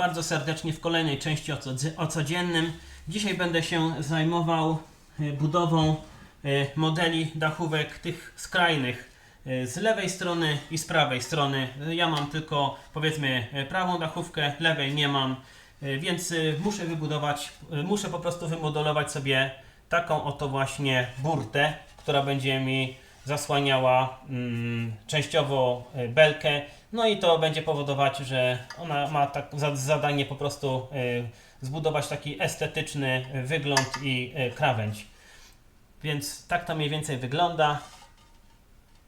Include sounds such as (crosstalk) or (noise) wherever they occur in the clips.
bardzo serdecznie w kolejnej części o, codzy- o codziennym. Dzisiaj będę się zajmował y, budową y, modeli dachówek tych skrajnych y, z lewej strony i z prawej strony. Ja mam tylko powiedzmy prawą dachówkę, lewej nie mam, więc muszę wybudować, muszę po prostu wymodelować sobie taką oto właśnie burtę, która będzie mi zasłaniała mm, częściowo belkę. No i to będzie powodować, że ona ma tak za zadanie po prostu y, zbudować taki estetyczny y, wygląd i y, krawędź. Więc tak to mniej więcej wygląda.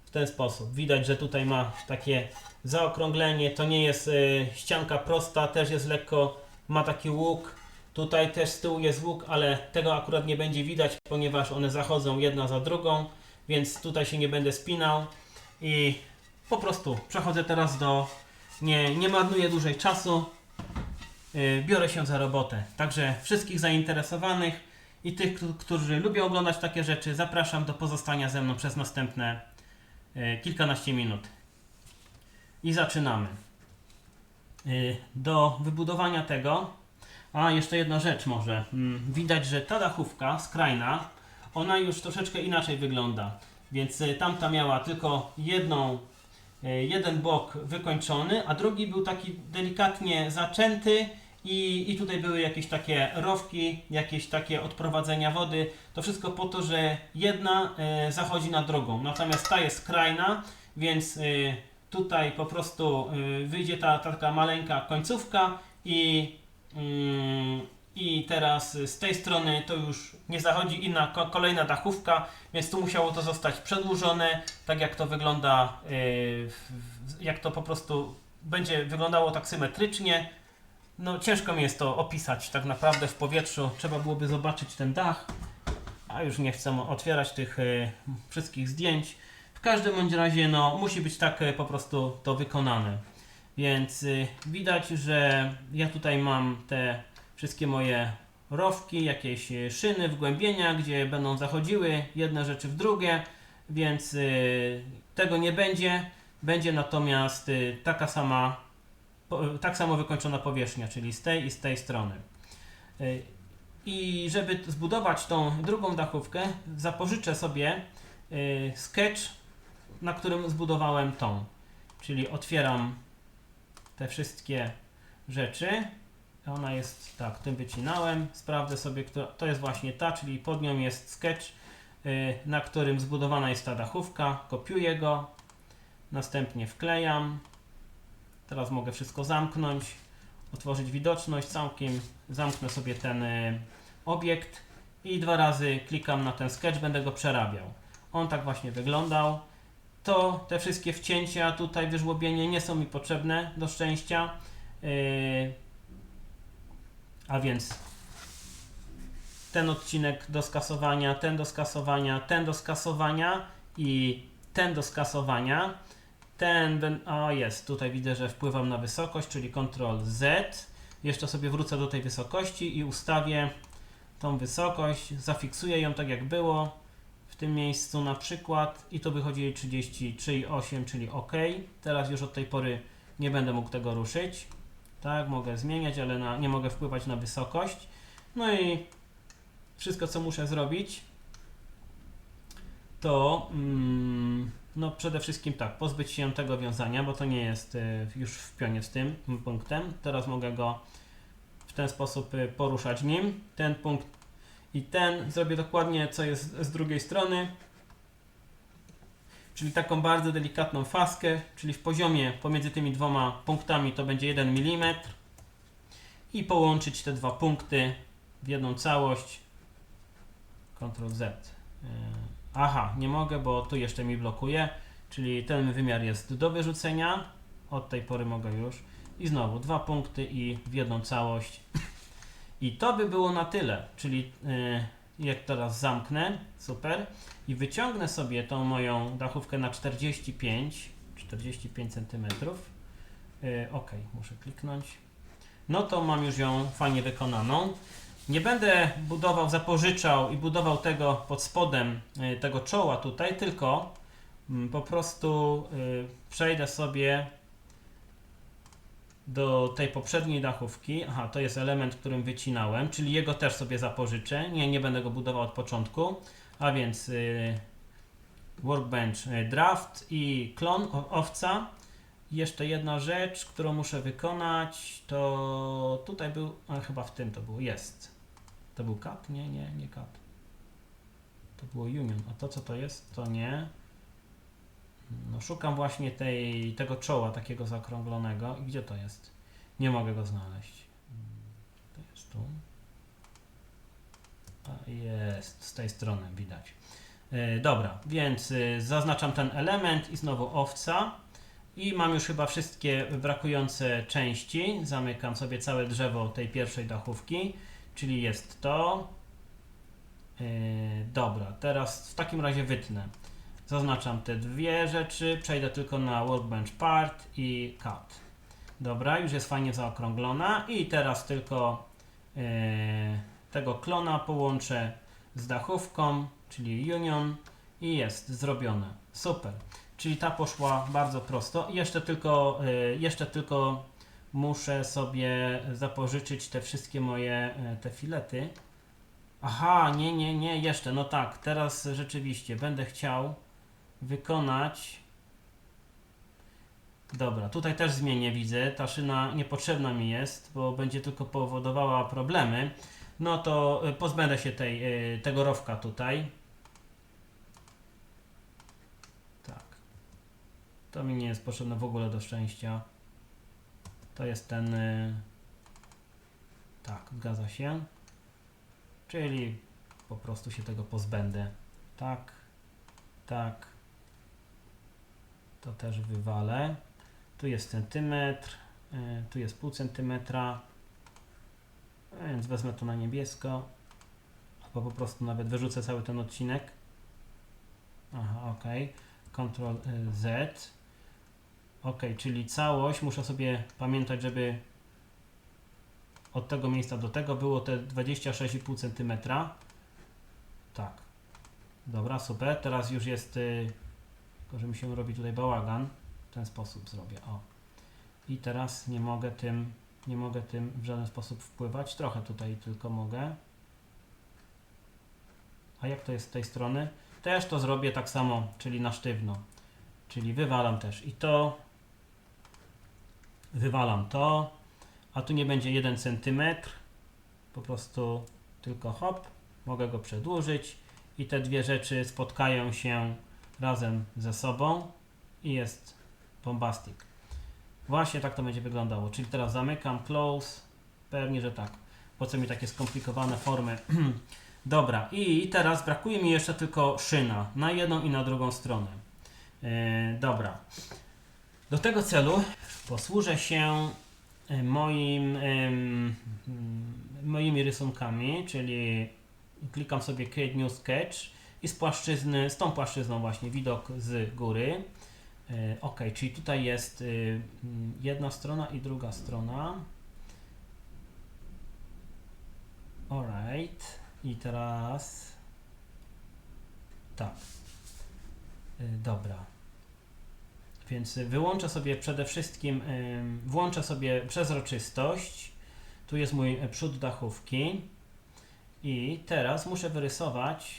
W ten sposób. Widać, że tutaj ma takie zaokrąglenie. To nie jest y, ścianka prosta, też jest lekko, ma taki łuk. Tutaj też z tyłu jest łuk, ale tego akurat nie będzie widać, ponieważ one zachodzą jedna za drugą, więc tutaj się nie będę spinał i po prostu przechodzę teraz do. Nie, nie marnuję dłużej czasu. Yy, biorę się za robotę. Także wszystkich zainteresowanych i tych, któ- którzy lubią oglądać takie rzeczy, zapraszam do pozostania ze mną przez następne yy, kilkanaście minut. I zaczynamy. Yy, do wybudowania tego. A, jeszcze jedna rzecz może. Mm, Widać, że ta dachówka skrajna, ona już troszeczkę inaczej wygląda. Więc y, tamta miała tylko jedną, y, jeden bok wykończony, a drugi był taki delikatnie zaczęty i, i tutaj były jakieś takie rowki, jakieś takie odprowadzenia wody. To wszystko po to, że jedna y, zachodzi na drugą. Natomiast ta jest skrajna, więc y, tutaj po prostu wyjdzie ta, ta taka maleńka końcówka i Mm, I teraz y, z tej strony to już nie zachodzi inna ko- kolejna dachówka, więc tu musiało to zostać przedłużone, tak jak to wygląda, w- jak to po prostu będzie wyglądało tak symetrycznie. No ciężko mi jest to opisać tak naprawdę w powietrzu, trzeba byłoby zobaczyć ten dach, a już nie chcę otwierać tych y, wszystkich zdjęć. W każdym bądź razie no musi być tak y, po prostu to wykonane. Więc y, widać, że ja tutaj mam te wszystkie moje rowki, jakieś szyny, wgłębienia, gdzie będą zachodziły jedne rzeczy w drugie, więc y, tego nie będzie. Będzie natomiast y, taka sama, tak samo wykończona powierzchnia, czyli z tej i z tej strony. Y, I żeby zbudować tą drugą dachówkę, zapożyczę sobie sketch, na którym zbudowałem tą. Czyli otwieram te wszystkie rzeczy. Ona jest, tak, tym wycinałem. Sprawdzę sobie, która, to jest właśnie ta, czyli pod nią jest sketch, y, na którym zbudowana jest ta dachówka. Kopiuję go, następnie wklejam. Teraz mogę wszystko zamknąć, otworzyć widoczność całkiem. Zamknę sobie ten y, obiekt i dwa razy klikam na ten sketch, będę go przerabiał. On tak właśnie wyglądał to te wszystkie wcięcia, tutaj wyżłobienie nie są mi potrzebne do szczęścia. Yy, a więc ten odcinek do skasowania, ten do skasowania, ten do skasowania i ten do skasowania. Ten, o jest, tutaj widzę, że wpływam na wysokość, czyli Ctrl Z. Jeszcze sobie wrócę do tej wysokości i ustawię tą wysokość, zafiksuję ją tak jak było w tym miejscu na przykład i to wychodzi 33,8, czyli OK. Teraz już od tej pory nie będę mógł tego ruszyć. Tak, mogę zmieniać, ale na, nie mogę wpływać na wysokość. No i wszystko, co muszę zrobić, to mm, no przede wszystkim tak, pozbyć się tego wiązania, bo to nie jest y, już w pionie z tym punktem. Teraz mogę go w ten sposób y, poruszać nim. Ten punkt i ten zrobię dokładnie co jest z drugiej strony. Czyli taką bardzo delikatną faskę, czyli w poziomie pomiędzy tymi dwoma punktami to będzie 1 mm. I połączyć te dwa punkty w jedną całość. Ctrl Z. Yy, Aha, nie mogę, bo tu jeszcze mi blokuje. Czyli ten wymiar jest do wyrzucenia. Od tej pory mogę już. I znowu dwa punkty i w jedną całość. I to by było na tyle, czyli y, jak teraz zamknę, super, i wyciągnę sobie tą moją dachówkę na 45, 45 cm. Ok, muszę kliknąć. No to mam już ją fajnie wykonaną. Nie będę budował, zapożyczał i budował tego pod spodem y, tego czoła tutaj, tylko mm, po prostu y, przejdę sobie do tej poprzedniej dachówki. Aha, to jest element, którym wycinałem, czyli jego też sobie zapożyczę. Nie, nie będę go budował od początku. A więc y, workbench y, draft i klon owca. Jeszcze jedna rzecz, którą muszę wykonać, to tutaj był, a chyba w tym to było, jest. To był cut? Nie, nie, nie cut. To było union, a to co to jest? To nie. No szukam właśnie tej, tego czoła takiego zakrąglonego. Gdzie to jest? Nie mogę go znaleźć. Jest, z tej strony widać. E, dobra, więc e, zaznaczam ten element i znowu owca. I mam już chyba wszystkie brakujące części. Zamykam sobie całe drzewo tej pierwszej dachówki, czyli jest to. Yy, dobra, teraz w takim razie wytnę. Zaznaczam te dwie rzeczy, przejdę tylko na Workbench Part i Cut. Dobra, już jest fajnie zaokrąglona i teraz tylko yy, tego klona połączę z dachówką, czyli Union i jest zrobione. Super. Czyli ta poszła bardzo prosto. Jeszcze tylko, y, jeszcze tylko muszę sobie zapożyczyć te wszystkie moje y, te filety. Aha, nie, nie, nie, jeszcze. No tak, teraz rzeczywiście będę chciał wykonać. Dobra, tutaj też zmienię, widzę. Ta szyna niepotrzebna mi jest, bo będzie tylko powodowała problemy. No to y, pozbędę się tej, y, tego rowka tutaj. Tak. To mi nie jest potrzebne w ogóle do szczęścia. To jest ten. y, Tak, zgadza się. Czyli po prostu się tego pozbędę. Tak, tak. To też wywalę. Tu jest centymetr, tu jest pół centymetra. A Więc wezmę to na niebiesko. Albo po prostu nawet wyrzucę cały ten odcinek. Aha, ok. Ctrl Z. Ok, czyli całość muszę sobie pamiętać, żeby od tego miejsca do tego było te 26,5 cm. Tak. Dobra, super. Teraz już jest. y, Tylko, że mi się robi tutaj bałagan. W ten sposób zrobię. O. I teraz nie mogę tym. Nie mogę tym w żaden sposób wpływać. Trochę tutaj tylko mogę. A jak to jest z tej strony? Też to zrobię tak samo, czyli na sztywno. Czyli wywalam też i to. Wywalam to. A tu nie będzie 1 cm. Po prostu tylko hop. Mogę go przedłużyć. I te dwie rzeczy spotkają się razem ze sobą. I jest bombastic. Właśnie tak to będzie wyglądało. Czyli teraz zamykam, close. Pewnie, że tak. Po co mi takie skomplikowane formy? (clears throat) Dobra, i teraz brakuje mi jeszcze tylko szyna na jedną i na drugą stronę. E, dobra. Do tego celu posłużę się e, moim, mm, moimi rysunkami, czyli klikam sobie Create New Sketch i z płaszczyzny, z tą płaszczyzną właśnie widok z góry. E, ok, czyli tutaj jest y, jedna strona i druga strona. Alright. I teraz. Tak. Y, Dobra. Więc wyłączę sobie przede wszystkim, ym, włączę sobie przezroczystość. Tu jest mój e, przód dachówki. I teraz muszę wyrysować.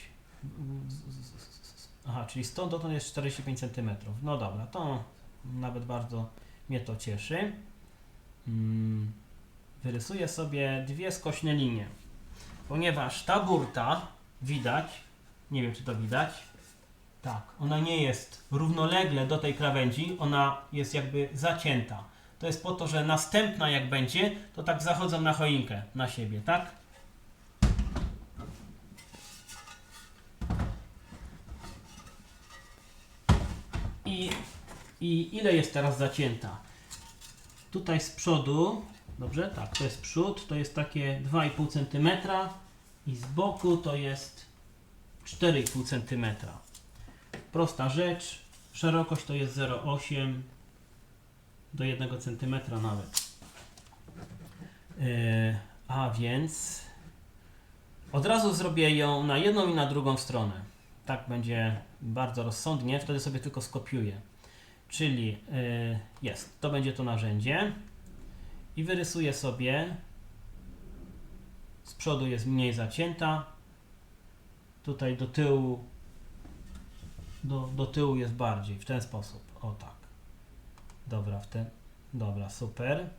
Aha, czyli stąd dotąd jest 45 cm. No dobra, to nawet bardzo mnie to cieszy. Mm, Wyrysuję sobie dwie skośne linie ponieważ ta burta widać, nie wiem czy to widać, tak, ona nie jest równolegle do tej krawędzi, ona jest jakby zacięta. To jest po to, że następna jak będzie, to tak zachodzą na choinkę na siebie, tak? I, I ile jest teraz zacięta? Tutaj z przodu Dobrze, tak, to jest przód, to jest takie 2,5 cm i z boku to jest 4,5 cm. Prosta rzecz, szerokość to jest 0,8 do 1 cm nawet. Yy, a więc od razu zrobię ją na jedną i na drugą stronę. Tak będzie bardzo rozsądnie, wtedy sobie tylko skopiuję. Czyli yy, jest, to będzie to narzędzie. i wyrysuję sobie. Z przodu jest mniej zacięta. Tutaj do tyłu do, do tyłu jest bardziej w ten sposób. O tak. Dobra, w ten. Dobra, super.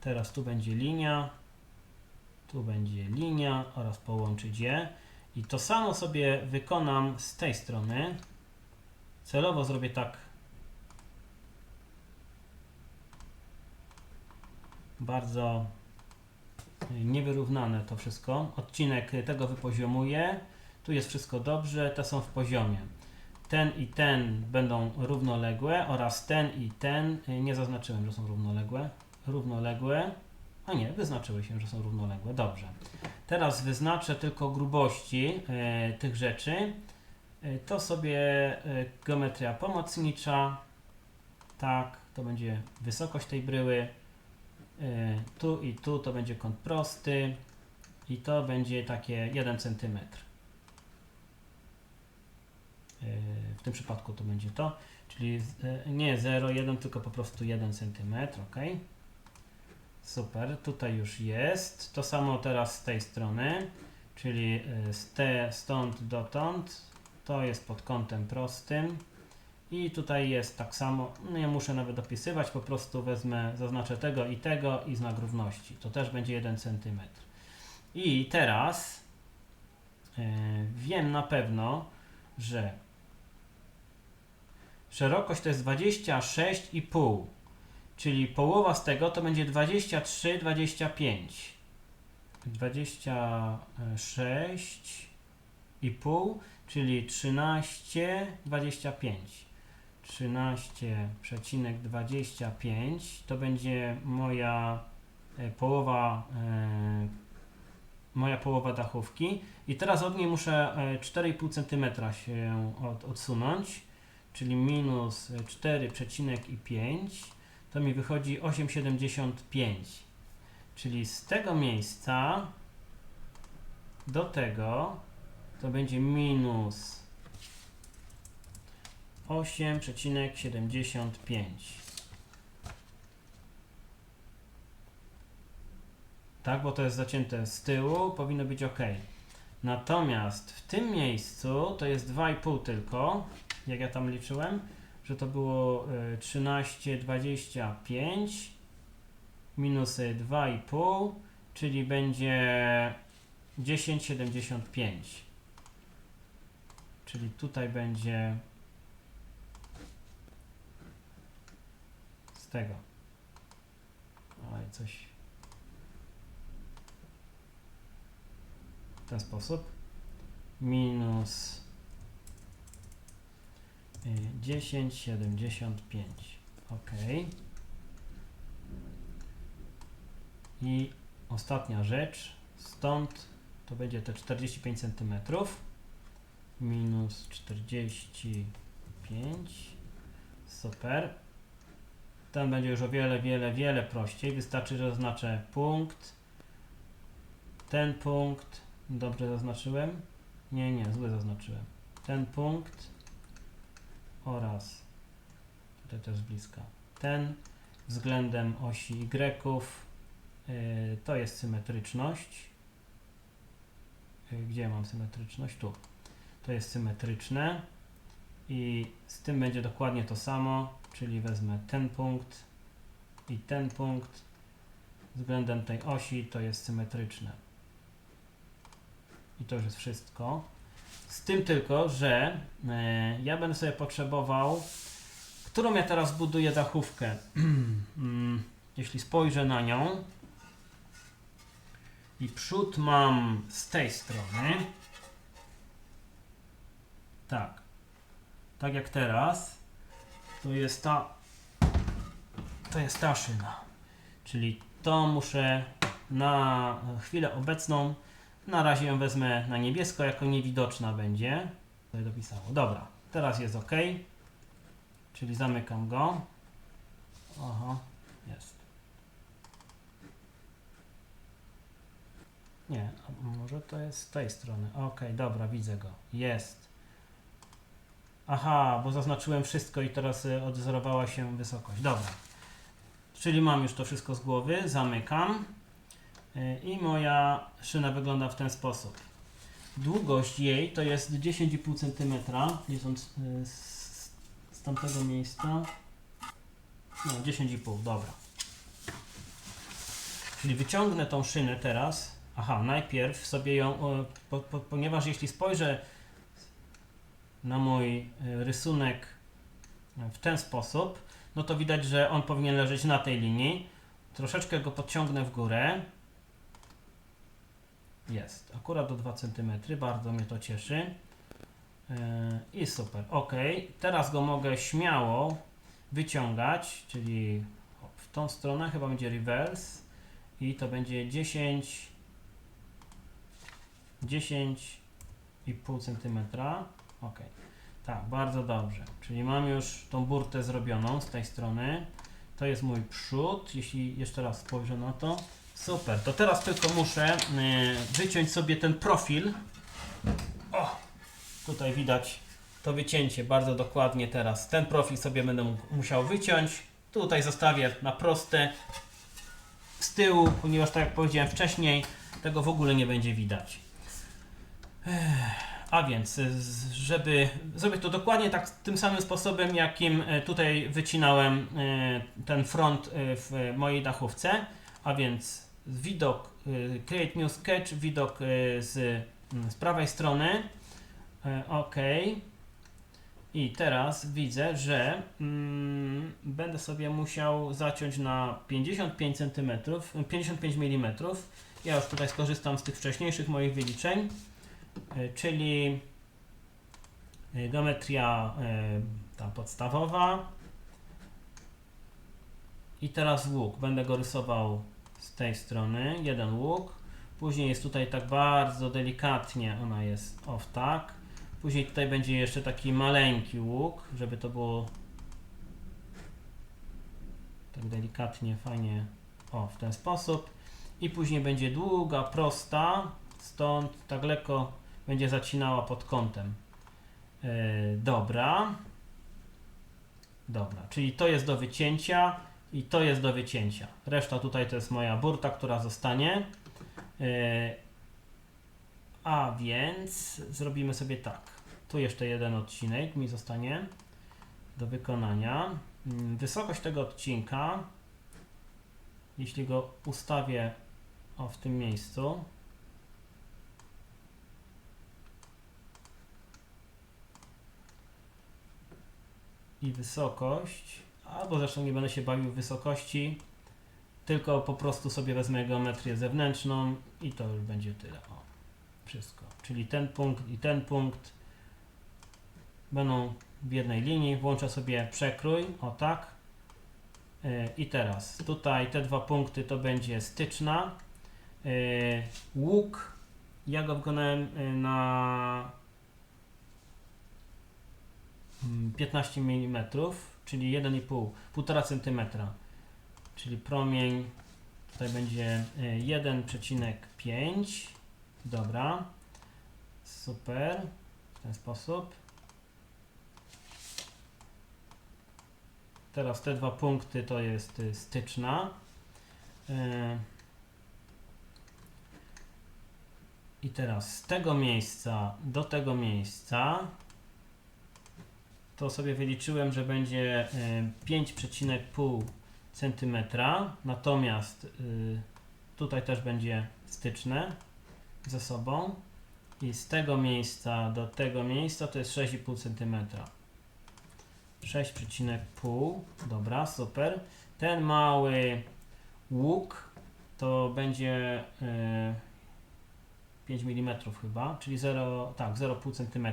Teraz tu będzie linia. Tu będzie linia oraz połączyć je. I to samo sobie wykonam z tej strony. Celowo zrobię tak. Bardzo niewyrównane to wszystko. Odcinek tego wypoziomuję. Tu jest wszystko dobrze, te są w poziomie. Ten i ten będą równoległe oraz ten i ten, nie zaznaczyłem, że są równoległe, równoległe, a nie, wyznaczyły się, że są równoległe, dobrze. Teraz wyznaczę tylko grubości e, tych rzeczy. E, to sobie e, geometria pomocnicza, tak, to będzie wysokość tej bryły. Tu i tu to będzie kąt prosty i to będzie takie 1 cm. W tym przypadku to będzie to, czyli nie 0,1, tylko po prostu 1 cm, ok. Super, tutaj już jest. To samo teraz z tej strony, czyli e, z te, stąd dotąd, to jest pod kątem prostym. I tutaj jest tak samo, no nie muszę nawet dopisywać, po prostu wezmę, zaznaczę tego i tego i znak równości. To też będzie 1 cm. I teraz e, wiem na pewno, że szerokość to jest 26,5, czyli połowa z tego to będzie 23, 25. 26,5, czyli 13, 25. 13,25 to będzie moja e, połowa e, moja połowa dachówki i teraz od niej muszę e, 4,5 cm się od, odsunąć czyli minus 4,5 to mi wychodzi 8,75 czyli z tego miejsca do tego to będzie minus 8,75 tak, bo to jest zacięte z tyłu, powinno być ok. Natomiast w tym miejscu to jest 2,5 tylko, jak ja tam liczyłem, że to było y, 13,25 minus y, 2,5, czyli będzie 10,75. Czyli tutaj będzie z tego. Oj, coś w ten sposób. Minus 10,75. Ok. I ostatnia rzecz. Stąd to będzie te 45 cm. Minus 45. Super. Ten będzie już o wiele, wiele, wiele prościej. Wystarczy, że zaznaczę punkt. Ten punkt. Dobrze zaznaczyłem? Nie, nie, zły zaznaczyłem. Ten punkt oraz tutaj też bliska. Ten względem osi Y to jest symetryczność. Yy, gdzie mam symetryczność? Tu. To jest symetryczne i z tym będzie dokładnie to samo, czyli wezmę ten punkt i ten punkt względem tej osi to jest symetryczne. I to już jest wszystko. Z tym tylko, że e, ja będę sobie potrzebował, którą ja teraz buduję dachówkę. (clears throat) Mm, Jeśli spojrzę na nią i przód mam z tej strony, tak, tak jak teraz, to jest ta, to jest ta szyna. Czyli to muszę na chwilę obecną na razie ją wezmę na niebiesko, jako niewidoczna będzie. Dopisało. Dobra, teraz jest ok. Czyli zamykam go. Oho, jest. Nie, może to jest z tej strony. Ok, dobra, widzę go. Jest. Aha, bo zaznaczyłem wszystko i teraz y, odzerowała się wysokość. Dobra. Czyli mam już to wszystko z głowy, zamykam i moja szyna wygląda w ten sposób. Długość jej to jest 10,5 cm, licząc y, z, z tamtego miejsca. No, 10,5, dobra. Czyli wyciągnę tą szynę teraz. Aha, najpierw sobie ją, po, po, ponieważ jeśli spojrzę na mój y, rysunek w ten sposób, no to widać, że on powinien leżeć na tej linii. Troszeczkę go podciągnę w górę. Jest, akurat do 2 cm, bardzo mnie to cieszy. Yy, I super, ok. Teraz go mogę śmiało wyciągać, czyli w tą stronę chyba będzie reverse i to będzie 10 10,5 cm. Ok. Tak, bardzo dobrze. Czyli mam już tą burtę zrobioną z tej strony. To jest mój przód, jeśli jeszcze raz spojrzę na to. Super, to teraz tylko muszę y, wyciąć sobie ten profil. O, tutaj widać to wycięcie bardzo dokładnie teraz. Ten profil sobie będę musiał wyciąć. Tutaj zostawię na proste z tyłu, ponieważ tak jak powiedziałem wcześniej, tego w ogóle nie będzie widać. A więc, y, żeby zrobić to dokładnie tak tym samym sposobem, jakim y, tutaj wycinałem ten front w mojej dachówce, a więc widok y, Create New Sketch, widok y, z, mm, z prawej strony. Y, OK. I teraz widzę, że mm, będę sobie musiał zaciąć na 55 cm, 55 mm. Ja już tutaj skorzystam z tych wcześniejszych moich wyliczeń. E, czyli e, geometria e, ta podstawowa i teraz łuk, będę go rysował z tej strony, jeden łuk później jest tutaj tak bardzo delikatnie ona jest off tak później tutaj będzie jeszcze taki maleńki łuk, żeby to było tak delikatnie, fajnie o, w ten sposób i później będzie długa, prosta stąd tak lekko będzie zacinała pod kątem. Yy, dobra. Dobra, czyli to jest do wycięcia i to jest do wycięcia. Reszta tutaj to jest moja burta, która zostanie. Yy, a więc zrobimy sobie tak. Tu jeszcze jeden odcinek mi zostanie do wykonania. Mm, Wysokość tego odcinka, jeśli go ustawię o w tym miejscu, i wysokość, albo zresztą nie będę się bawił wysokości, tylko po prostu sobie wezmę geometrię zewnętrzną i to już będzie tyle. O, wszystko. Czyli ten punkt i ten punkt będą w jednej linii. Włączę sobie przekrój, o tak. Yy, I teraz tutaj te dwa punkty to będzie styczna. Yy, łuk, ja go wykonałem yy, na mm, 15 mm, czyli 1,5, 1,5 cm. Czyli promień tutaj będzie y, 1,5. Dobra. Super. W ten sposób. Teraz te dwa punkty to jest y, styczna. Y, I teraz z tego miejsca do tego miejsca to sobie wyliczyłem, że będzie y, 5,5 cm, natomiast y, tutaj też będzie styczne ze sobą i z tego miejsca do tego miejsca to jest 6,5 cm. 6,5, dobra, super. Ten mały łuk to będzie y, 5 mm chyba, czyli 0, tak, 0,5 cm.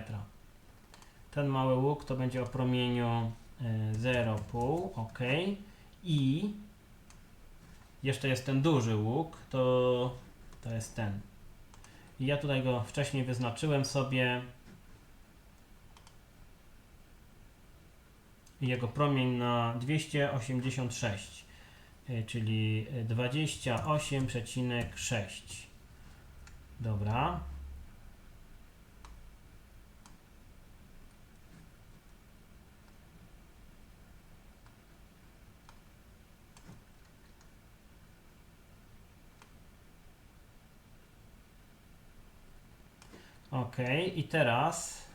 Ten mały łuk to będzie o promieniu y, 0,5, ok. I jeszcze jest ten duży łuk, to, to jest ten. I ja tutaj go wcześniej wyznaczyłem sobie. Jego promień na 286, y, czyli 28,6. Dobra. Ok, i teraz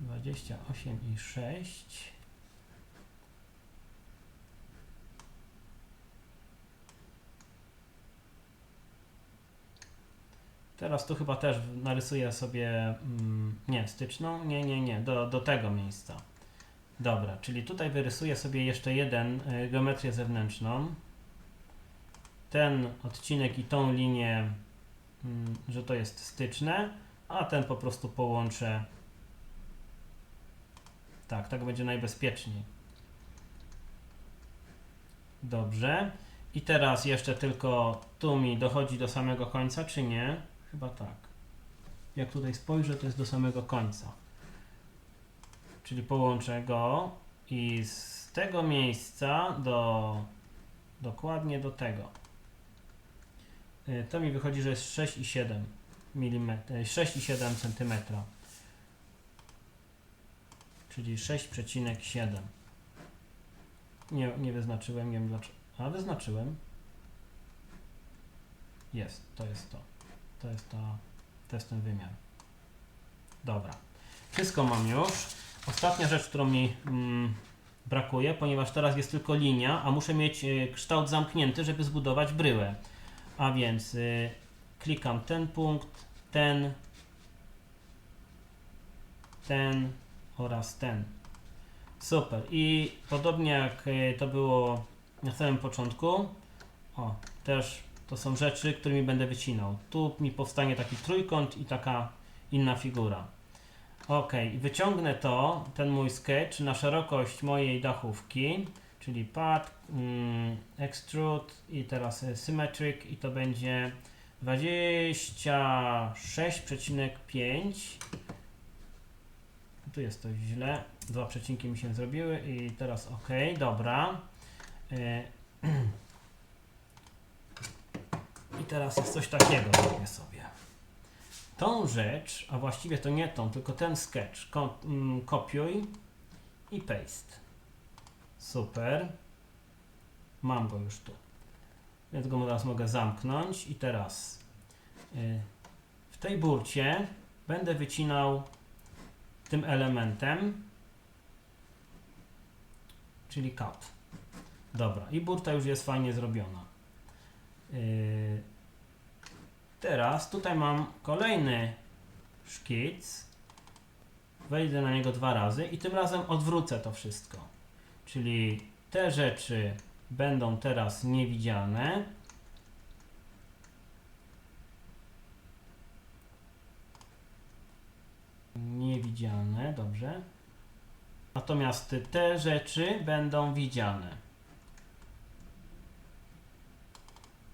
28 i 6. Teraz tu chyba też narysuję sobie, mm, nie, styczną, nie, nie, nie, do, do tego miejsca. Dobra, czyli tutaj wyrysuję sobie jeszcze jeden y, geometrię zewnętrzną. Ten odcinek i tą linię, że to jest styczne, a ten po prostu połączę. Tak, tak będzie najbezpieczniej. Dobrze. I teraz jeszcze tylko tu mi dochodzi do samego końca, czy nie? Chyba tak. Jak tutaj spojrzę, to jest do samego końca. Czyli połączę go i z tego miejsca do dokładnie do tego. Y, To mi wychodzi, że jest 6,7 mm, 6,7 cm. Czyli 6,7. Nie, nie wyznaczyłem, nie wiem dlaczego. A wyznaczyłem. Jest, to jest to. To jest ta, to jest ten wymiar. Dobra. Wszystko mam już. Ostatnia rzecz, którą mi mm, brakuje, ponieważ teraz jest tylko linia, a muszę mieć y, kształt zamknięty, żeby zbudować bryłę. A więc y, klikam ten punkt, ten, ten oraz ten. Super. I podobnie jak y, to było na samym początku, o, też to są rzeczy, którymi będę wycinał. Tu mi powstanie taki trójkąt i taka inna figura. Ok, wyciągnę to, ten mój sketch na szerokość mojej dachówki, czyli pad, mm, extrude i teraz e, symmetric i to będzie 26,5 tu jest to źle, dwa przecinki mi się zrobiły i teraz ok, dobra. E, (clears throat) I teraz jest coś takiego zrobię sobie. Tą rzecz, a właściwie to nie tą, tylko ten sketch, mm, kopiuj i paste. Super. Mam go już tu. Więc go teraz mogę zamknąć i teraz y, w tej burcie będę wycinał tym elementem, czyli cut. Dobra, i burta już jest fajnie zrobiona. Yy, teraz tutaj mam kolejny szkic. Wejdę na niego dwa razy i tym razem odwrócę to wszystko. Czyli te rzeczy będą teraz niewidzialne. Niewidzialne, dobrze. Natomiast te rzeczy będą widziane.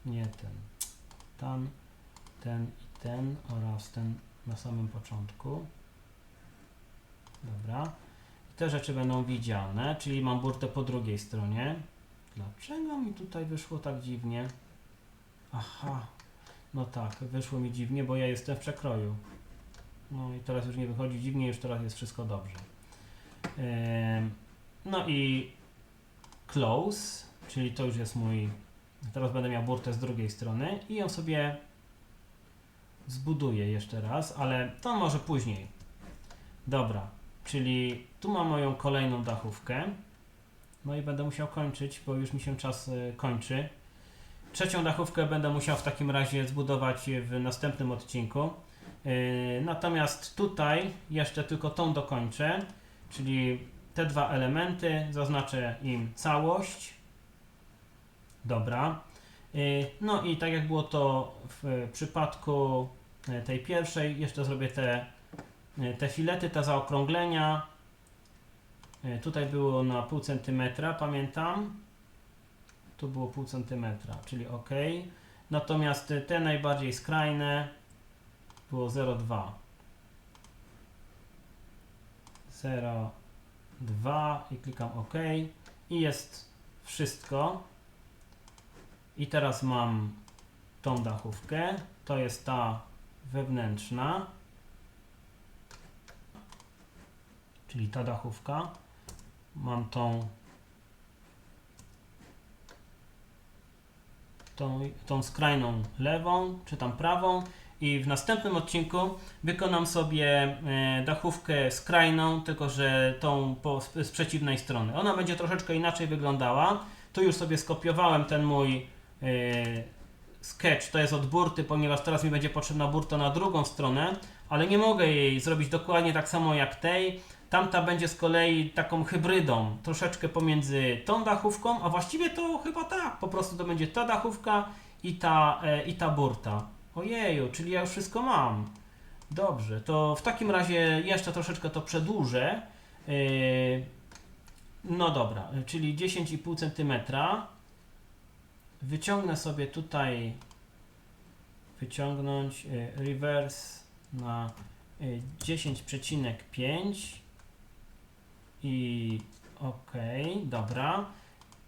Nie ten. Tam, ten i ten oraz ten na samym początku. Dobra. Te rzeczy będą widziane, czyli mam burtę po drugiej stronie. Dlaczego mi tutaj wyszło tak dziwnie? Aha, no tak, wyszło mi dziwnie, bo ja jestem w przekroju. No i teraz już nie wychodzi dziwnie, już teraz jest wszystko dobrze. Ym, no i close, czyli to już jest mój. Teraz będę miał burtę z drugiej strony i ją sobie zbuduję jeszcze raz, ale to może później. Dobra, czyli tu mam moją kolejną dachówkę. No i będę musiał kończyć, bo już mi się czas y, kończy. Trzecią dachówkę będę musiał w takim razie zbudować w następnym odcinku. Yy, Natomiast tutaj jeszcze tylko tą dokończę, czyli te dwa elementy, zaznaczę im całość. Dobra. Yy, No i tak jak było to w przypadku tej pierwszej, jeszcze zrobię te, te filety, te zaokrąglenia. E, Tutaj było na pół centymetra, pamiętam. Tu było pół centymetra, czyli ok. Natomiast e, te najbardziej skrajne było 0,2. 0,2 i klikam OK. I jest wszystko. I teraz mam tą dachówkę. To jest ta wewnętrzna. Czyli ta dachówka. Mam tą tą, tą skrajną lewą, czy tam prawą i w następnym odcinku wykonam sobie e, dachówkę skrajną, tylko że tą po, z przeciwnej strony. Ona będzie troszeczkę inaczej wyglądała. Tu już sobie skopiowałem ten mój e, sketch, to jest od burty, ponieważ teraz mi będzie potrzebna burta na drugą stronę, ale nie mogę jej zrobić dokładnie tak samo jak tej. Tamta będzie z kolei taką hybrydą, troszeczkę pomiędzy tą dachówką, a właściwie to chyba tak, po prostu to będzie ta dachówka i ta, e, i ta burta. Ojeju, czyli ja już wszystko mam. Dobrze, to w takim razie jeszcze troszeczkę to przedłużę. Yy, No dobra, czyli 10,5 cm. Wyciągnę sobie tutaj, wyciągnąć yy, reverse na yy, 10,5 i ok, dobra.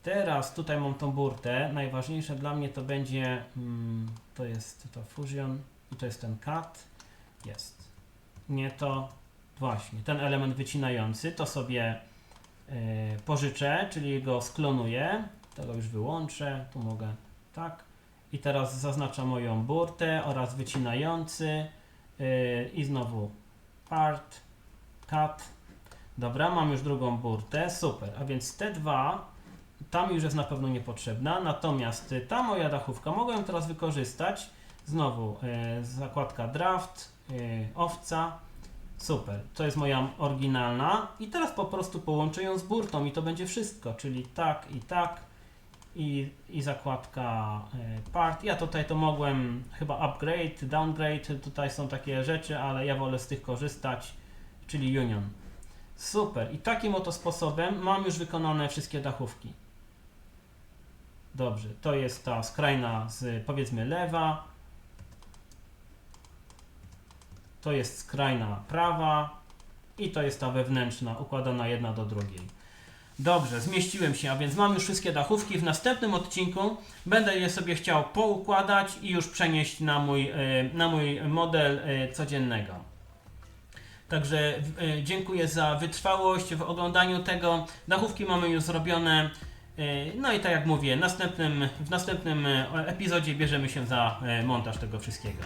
Teraz tutaj mam tą burtę. Najważniejsze dla mnie to będzie, mm, to jest to Fusion i to jest ten cut. Jest. Nie to, właśnie, ten element wycinający, to sobie yy, pożyczę, czyli go sklonuję. Tego już wyłączę, tu mogę, tak. I teraz zaznaczam moją burtę oraz wycinający yy, i znowu part, cut. Dobra, mam już drugą burtę, super. A więc te dwa tam już jest na pewno niepotrzebna, natomiast y, ta moja dachówka mogę ją teraz wykorzystać. Znowu y, zakładka draft, y, owca, super, to jest moja oryginalna. I teraz po prostu połączę ją z burtą i to będzie wszystko, czyli tak i tak. I, i zakładka part. Ja tutaj to mogłem chyba upgrade, downgrade, tutaj są takie rzeczy, ale ja wolę z tych korzystać, czyli union. Super. I takim oto sposobem mam już wykonane wszystkie dachówki. Dobrze, to jest ta skrajna z powiedzmy lewa. To jest skrajna prawa. I to jest ta wewnętrzna, układana jedna do drugiej. Dobrze, zmieściłem się, a więc mam już wszystkie dachówki. W następnym odcinku będę je sobie chciał poukładać i już przenieść na mój, e, na mój model e, codziennego. Także e, dziękuję za wytrwałość w oglądaniu tego. Dachówki mamy już zrobione. E, No i tak jak mówię, następnym, w następnym e, epizodzie bierzemy się za montaż tego wszystkiego.